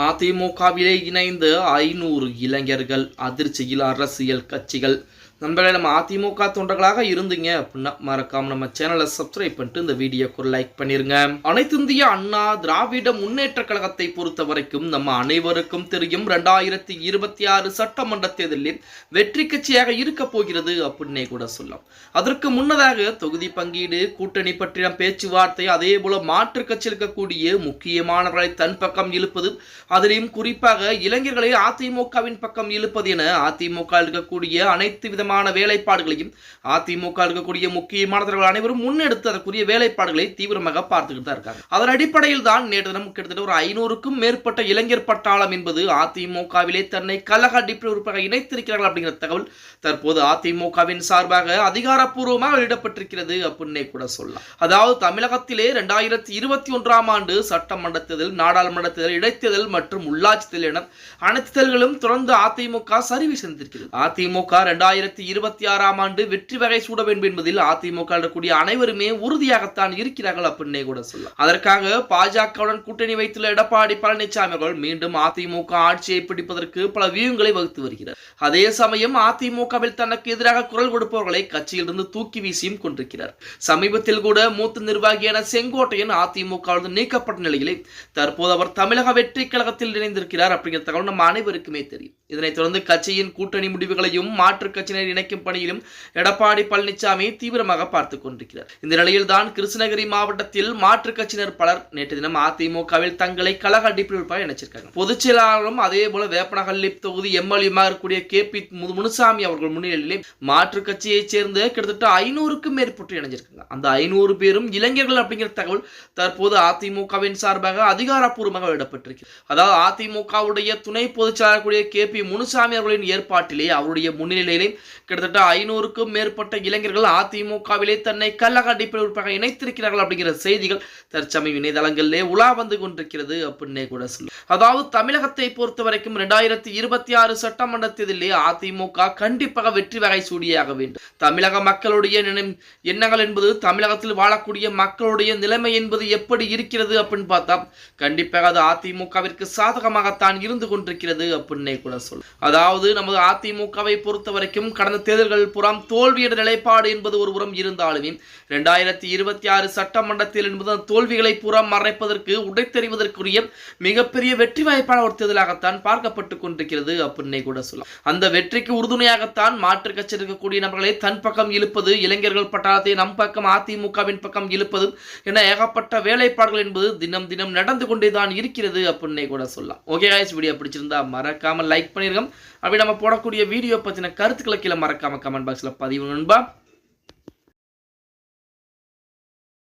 அதிமுகவிலே இணைந்து ஐநூறு இளைஞர்கள் அதிர்ச்சியில் அரசியல் கட்சிகள் நண்பர்களே நம்ம அதிமுக தொண்டர்களாக இருந்தீங்க அப்படின்னா மறக்காம நம்ம சேனலை சப்ஸ்கிரைப் பண்ணிட்டு இந்த வீடியோக்கு லைக் பண்ணிருங்க. அனைத்து இந்திய அண்ணா திராவிட முன்னேற்ற கழகத்தை பொறுத்த வரைக்கும் நம்ம அனைவருக்கும் தெரியும் ரெண்டாயிரத்தி இருபத்தி ஆறு சட்டமன்ற தேர்தலில் வெற்றி கட்சியாக இருக்க போகிறது அப்படின்னே கூட சொல்லலாம். அதற்கு முன்னதாக தொகுதி பங்கீடு கூட்டணி பற்றின பேச்சுவார்த்தை அதே போல மாற்று கட்சியில் இருக்கக்கூடிய முக்கியமானவர்களை தன் பக்கம் இழுப்பது அதிலையும் குறிப்பாக இளைஞர்களை அதிமுகவின் பக்கம் இழுப்பது என அதிமுக இருக்கக்கூடிய அனைத்து விதமான வேலைப்பாடுகளையும் அதிமுக இருக்கக்கூடிய முக்கியமானவர்கள் அனைவரும் முன்னெடுத்து அதற்குரிய வேலைப்பாடுகளை தீவிரமாக பார்த்துக்கிட்டு தான் இருக்காங்க. அதன் அடிப்படையில் தான் நேற்று தினம் கிட்டத்தட்ட ஒரு ஐநூறுக்கும் மேற்பட்ட இளைஞர் பட்டாளம் என்பது அதிமுகவிலே தன்னை கழக அடிப்படை உறுப்பாக இணைத்திருக்கிறார்கள் அப்படிங்கிற தகவல் தற்போது அதிமுகவின் சார்பாக அதிகாரப்பூர்வமாக வெளியிடப்பட்டிருக்கிறது அப்படின்னே கூட சொல்லலாம். அதாவது தமிழகத்திலே ரெண்டாயிரத்தி இருபத்தி ஒன்றாம் ஆண்டு சட்டமன்ற தேர்தல் நாடாளுமன்ற தேர்தல் இடைத்தேர்தல் மற்றும் உள்ளாட்சி தேர்தல் என அனைத்து தேர்தல்களும் தொடர்ந்து அதிமுக சரிவு சென்றிருக்கிறது அதிமுக ரெண்டாயிரத்தி இருபத்தி ஆறாம் ஆண்டு வெற்றி வகை சூட வேண்டும் என்பதில் அதிமுக இருக்கக்கூடிய அனைவருமே உறுதியாகத்தான் இருக்கிறார்கள் அப்படின்னே கூட சொல்லலாம். அதற்காக பாஜகவுடன் கூட்டணி வைத்துள்ள எடப்பாடி பழனிசாமி அவர்கள் மீண்டும் அதிமுக ஆட்சியை பிடிப்பதற்கு பல வியூகங்களை வகுத்து வருகிறார். அதே சமயம் அதிமுகவில் தனக்கு எதிராக குரல் கொடுப்பவர்களை கட்சியிலிருந்து தூக்கி வீசியும் கொண்டிருக்கிறார். சமீபத்தில் கூட மூத்த நிர்வாகியான செங்கோட்டையன் அதிமுகவிலிருந்து நீக்கப்பட்ட நிலையிலே தற்போது அவர் தமிழக வெற்றி கழகத்தில் இணைந்திருக்கிறார் அப்படிங்கிற தகவல் நம்ம அனைவருக்குமே தெரியும். இதனைத் தொடர்ந்து கட்சியின் கூட்டணி முடிவுகளையும் மாற்றுக் கட்சியினர் இணைக்கும் பணியிலும் எடப்பாடி பழனிசாமி தீவிரமாக பார்த்துக் கொண்டிருக்கிறார். இந்த நிலையில் தான் கிருஷ்ணகிரி மாவட்டத்தில் மாற்றுக் கட்சியினர் பலர் நேற்று தினம் அதிமுகவில் தங்களை கழக டிப்ளூப்பாக இணைச்சிருக்காங்க பொதுச் செயலாளரும் அதே போல வேப்பனஹள்ளி தொகுதி எம்எல்ஏமாக இருக்கக்கூடிய கே பி முனுசாமி அவர்கள் முன்னிலையிலே மாற்றுக் கட்சியைச் சேர்ந்து கிட்டத்தட்ட ஐநூறுக்கும் மேற்பட்டு இணைஞ்சிருக்காங்க. அந்த ஐநூறு பேரும் இளைஞர்கள் அப்படிங்கிற தகவல் தற்போது அதிமுகவின் சார்பாக அதிகாரப்பூர்வமாக வெளியிடப்பட்டிருக்கு. அதாவது அதிமுகவுடைய துணை பொதுச் செயலாளர் கூடிய கே பி முனுசாமி அவர்களின் ஏற்பாட்டிலே அவருடைய முன்னிலையிலே கிட்டத்தட்ட ஐநூறுக்கும் மேற்பட்ட இளைஞர்கள் அதிமுகவிலே தன்னை கள்ளக அடிப்படை உறுப்பாக இணைத்திருக்கிறார்கள் அப்படிங்கிற செய்திகள் தற்சமயம் இணையதளங்களிலே உலா வந்து கொண்டிருக்கிறது அப்படின்னே கூட சொல்லு அதாவது தமிழகத்தை பொறுத்த வரைக்கும் இரண்டாயிரத்தி இருபத்தி ஆறு சட்டமன்ற தேர்தலிலே அதிமுக கண்டிப்பாக வெற்றி வகை சூடியாக வேண்டும். தமிழக மக்களுடைய எண்ணங்கள் என்பது தமிழகத்தில் வாழக்கூடிய மக்களுடைய நிலைமை என்பது எப்படி இருக்கிறது அப்படின்னு பார்த்தா கண்டிப்பாக அது அதிமுகவிற்கு சாதகமாகத்தான் இருந்து கொண்டிருக்கிறது அப்படின்னே கூட சொல்லு அதாவது நமது அதிமுகவை பொறுத்த வரைக்கும் கடந்த கடந்த தேர்தல்கள் புறம் தோல்வியட நிலைப்பாடு என்பது ஒரு புறம் இருந்தாலுமே இரண்டாயிரத்தி இருபத்தி ஆறு சட்டமன்றத்தில் என்பது தோல்விகளை புறம் மறைப்பதற்கு உடைத்தெறிவதற்குரிய மிகப்பெரிய வெற்றி வாய்ப்பான ஒரு தேர்தலாகத்தான் பார்க்கப்பட்டு கொண்டிருக்கிறது அப்படின்னே கூட சொல்லலாம். அந்த வெற்றிக்கு உறுதுணையாகத்தான் மாற்றுக் கட்சி இருக்கக்கூடிய நபர்களை தன் பக்கம் இழுப்பது இளைஞர்கள் பட்டாளத்தை நம் பக்கம் அதிமுகவின் பக்கம் இழுப்பது என ஏகப்பட்ட வேலைப்பாடுகள் என்பது தினம் தினம் நடந்து கொண்டே தான் இருக்கிறது அப்படின்னே கூட சொல்லலாம். ஓகே guys வீடியோ பிடிச்சிருந்தா மறக்காம லைக் பண்ணிருக்கோம் அப்படி நம்ம போடக்கூடிய வீடியோ பத்தின கருத்துக்களை கீழே மறக்காம கமெண்ட் பாக்ஸ்ல பதிவு நண்பா.